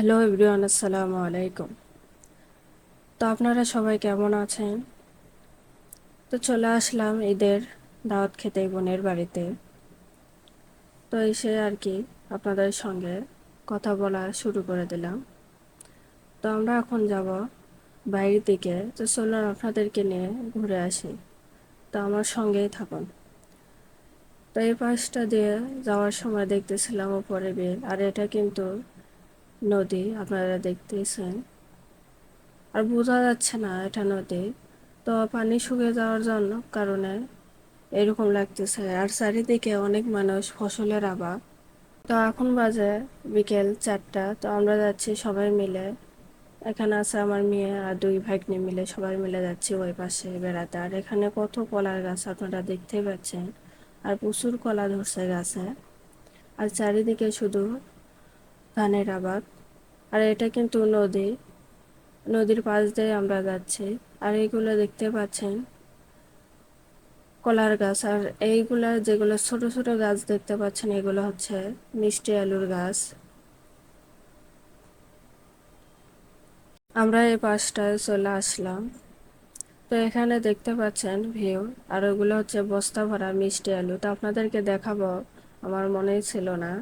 Hello everyone আসসালামু আলাইকুম তো আপনারা সবাই কেমন আছেন? তো চলে আসলাম ঈদের দাওয়াত খেতে বোনের বাড়িতে। তো এসে আর কি আপনাদের সঙ্গে কথা বলা শুরু করে দিলাম। তো আমরা এখন যাব বাইরের দিকে। তো চলুন আপনাদেরকে নিয়ে ঘুরে আসি। তো আমার সঙ্গেই থাকুন। তো এই পাশটা দিয়ে যাওয়ার সময় দেখতেছিলাম উপরে বিল। আর এটা কিন্তু নদী আপনারা দেখতেছেন। আর বোঝা যাচ্ছে না এটা নদী। তো পানি শুকিয়ে যাওয়ার জন্য কারণে এরকম লাগতেছে। আর চারিদিকে অনেক মানুষ ফসলের আবাদ তো এখন বাজে বিকেল চারটা। তো আমরা যাচ্ছি সবাই মিলে। এখানে আছে আমার মেয়ে আর দুই ভাগ্নি মিলে সবাই মিলে যাচ্ছি ওই পাশে বেড়াতে। আর এখানে কত কলার গাছ আপনারা দেখতেই পাচ্ছেন। আর প্রচুর কলা ধরছে গাছে। আর চারিদিকে শুধু ধানের আবাদ আর এটা কিন্তু নদী। নদীর পাশ দিয়ে আমরা যাচ্ছি। আর এইগুলো দেখতে পাচ্ছেন? কলার গাছ। আর এইগুলা যেগুলো ছোট ছোট গাছ দেখতে পাচ্ছেন, এগুলো হচ্ছে মিষ্টি আলুর গাছ। আমরা এই পাশটায় চলে আসলাম। তো এখানে দেখতে পাচ্ছেন ভিউ, আর ওগুলো হচ্ছে বস্তা ভরা মিষ্টি আলু। তো আপনাদেরকে দেখাবো, আমার মনেই ছিল না।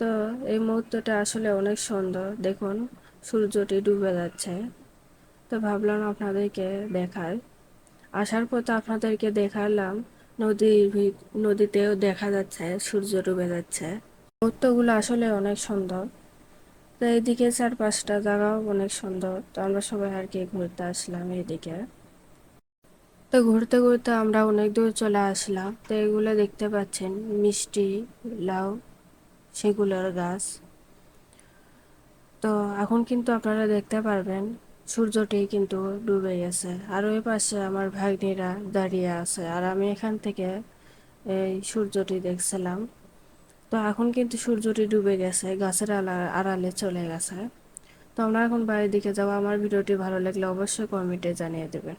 তো এই মুহূর্তটা আসলে অনেক সুন্দর। দেখুন, সূর্যটি ডুবে যাচ্ছে। তো ভাবলাম আপনাদেরকে দেখাই। আসার পথে আপনাদেরকে দেখালাম, নদীর নদীতেও দেখা যাচ্ছে, সূর্য ডুবে যাচ্ছে। মুহূর্তগুলো আসলে অনেক সুন্দর। তো এইদিকে চার পাঁচটা জায়গাও অনেক সুন্দর। তো আমরা সবাই আর কি ঘুরতে আসলাম এইদিকে। তো ঘুরতে ঘুরতে আমরা অনেক দূর চলে আসলাম। তো এগুলো দেখতে পাচ্ছেন, মিষ্টি, লাউ। সেগুলোর গাছ। তো এখন কিন্তু আপনারা দেখতে পারবেন সূর্যটি কিন্তু ডুবে গেছে আর ওই পাশে আমার ভাগ্নিরা দাঁড়িয়ে আছে, আর আমি এখান থেকে এই সূর্যটি দেখছিলাম। তো এখন কিন্তু সূর্যটি ডুবে গেছে, গাছের আড়ালে চলে গেছে। তো আমরা এখন বাড়ির দিকে যাব। আমার ভিডিওটি ভালো লাগলে অবশ্যই কমেন্টে জানিয়ে দেবেন।